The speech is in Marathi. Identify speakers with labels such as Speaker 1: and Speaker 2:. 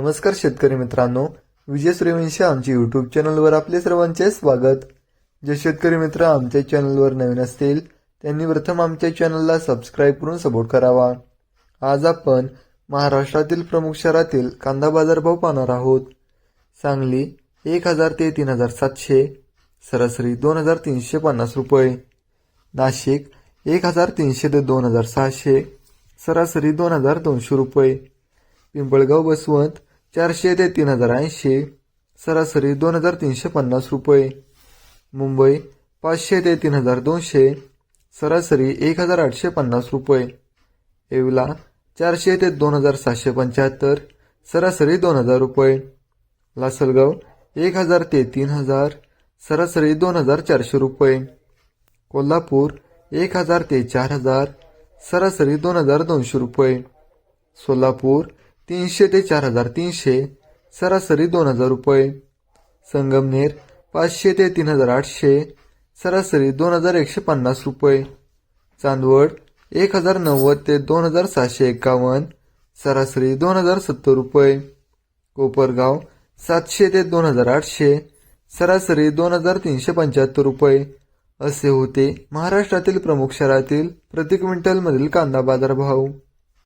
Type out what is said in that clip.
Speaker 1: नमस्कार शेतकरी मित्रांनो. विजय सूर्यवंशी आमच्या युट्यूब चॅनलवर आपले सर्वांचे स्वागत. जे शेतकरी मित्र आमच्या चॅनलवर नवीन असतील त्यांनी प्रथम आमच्या चॅनलला सबस्क्राईब करून सपोर्ट करावा. आज आपण महाराष्ट्रातील प्रमुख शहरातील कांदा बाजारभाव पाहणार आहोत. सांगली एक हजार ते तीन हजार सातशे सरासरी दोन हजार तीनशे पन्नास रुपये. नाशिक एक हजार तीनशे ते दोन हजार सहाशे सरासरी दोन हजार दोनशे रुपये. पिंपळगाव बसवंत चारशे ते तीन हजार ऐंशी सरासरी दोन हजार तीनशे पन्नास रुपये. मुंबई पाचशे ते तीन हजार दोनशे सरासरी एक हजार आठशे पन्नास रुपये. येवला चारशे ते दोन हजार सातशे पंच्याहत्तर सरासरी दोन हजार रुपये. लासलगाव एक हजार ते तीन हजार सरासरी दोन हजार चारशे रुपये. कोल्हापूर एक हजार ते चार हजार सरासरी दोन हजार दोनशे रुपये. सोलापूर तीनशे ते चार हजार तीनशे सरासरी दोन हजार रुपये. संगमनेर पाचशे ते तीन हजार आठशे सरासरी दोन हजार एकशे पन्नास रुपये. चांदवड एक हजार नव्वद ते दोन हजार सहाशे एकावन्न सरासरी दोन हजार सत्तर रुपये. कोपरगाव सातशे ते दोन हजार आठशे सरासरी दोन हजार तीनशे पंच्याहत्तर रुपये. असे होते महाराष्ट्रातील प्रमुख शहरातील प्रति क्विंटलमधील कांदा बाजारभाव.